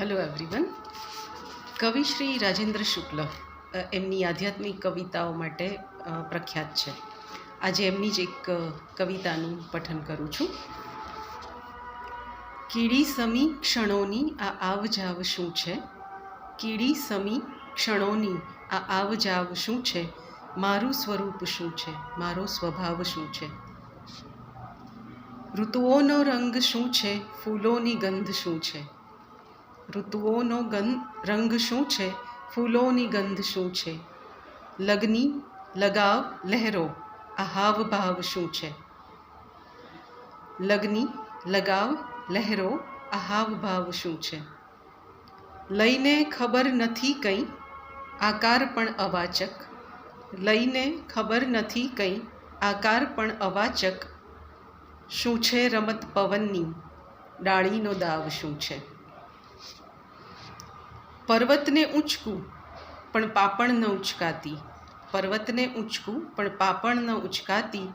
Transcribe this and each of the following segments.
Hello everyone કવિ શ્રી રાજેન્દ્ર શુક્લ એમની આધ્યાત્મિક કવિતાઓ માટે પ્રખ્યાત છે. આજે એમની જ એક કવિતાનું પઠન કરું છું. કીડી સમી ક્ષણોની આ આવજાવ શું છે? કીડી સમી ક્ષણોની આ આવજાવ શું છે? મારું સ્વરૂપ શું છે? મારો સ્વભાવ શું છે? ઋતુઓનો રંગ શું છે? ફૂલોની ગંધ શું છે? ઋતુઓનો ગંધ રંગ શું છે? ફૂલોની ગંધ શું છે? લગ્ની, લગાવ, લહેરો, આ હાવભાવ શું છે? લગ્ની, લગાવ, લહેરો, આ હાવભાવ શું છે? લઈને ખબર નથી કંઈ, આકાર પણ અવાચક. લઈને ખબર નથી કંઈ, આકાર પણ અવાચક. શું છે રમત પવનની? ડાળીનો દાવ શું છે? પર્વતને ઊંચકું, પણ પાપણ ન ઉચકાતી પર્વતને ઊંચકું, પણ પાપણ ન ઉચકાતી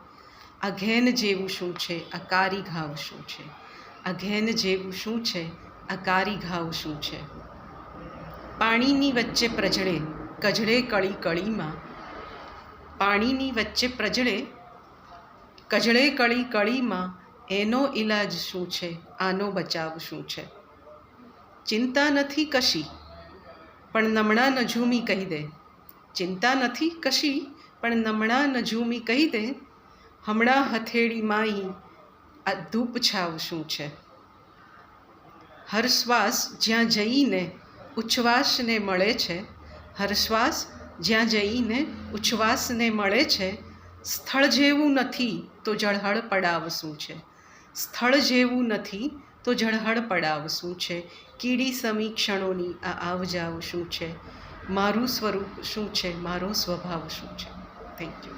આ ઘેન જેવું શું છે? આ કારી ઘાવ શું છે? આ ઘેન જેવું શું છે? આ કારી ઘાવ શું છે? પાણીની વચ્ચે પ્રજળે, કજળે કળી કળીમાં. પાણીની વચ્ચે પ્રજળે, કજળે કળી કળીમાં. એનો ઈલાજ શું છે? આનો બચાવ શું છે? ચિંતા નથી કશી. પણ નમણા નઝૂમી કહી દે. ચિંતા નથી કશી, પણ નમણા નઝૂમી કહી દે, હમણાં હથેળી માઈ, આ ધૂપ છાવ શું છે? હરશ્વાસ જ્યાં જઈને ઉચ્છ્વાસને મળે છે, હરશ્વાસ જ્યાં જઈને ઉચ્છવાસને મળે છે, સ્થળ જેવું નથી તો જળહળ પડાવ શું છે? સ્થળ જેવું નથી, તો ઝળહળ પડાવ શું છે? કીડી સમીક્ષણોની આ આવજાવ શું છે? મારું સ્વરૂપ શું છે? મારો સ્વભાવ શું છે? Thank you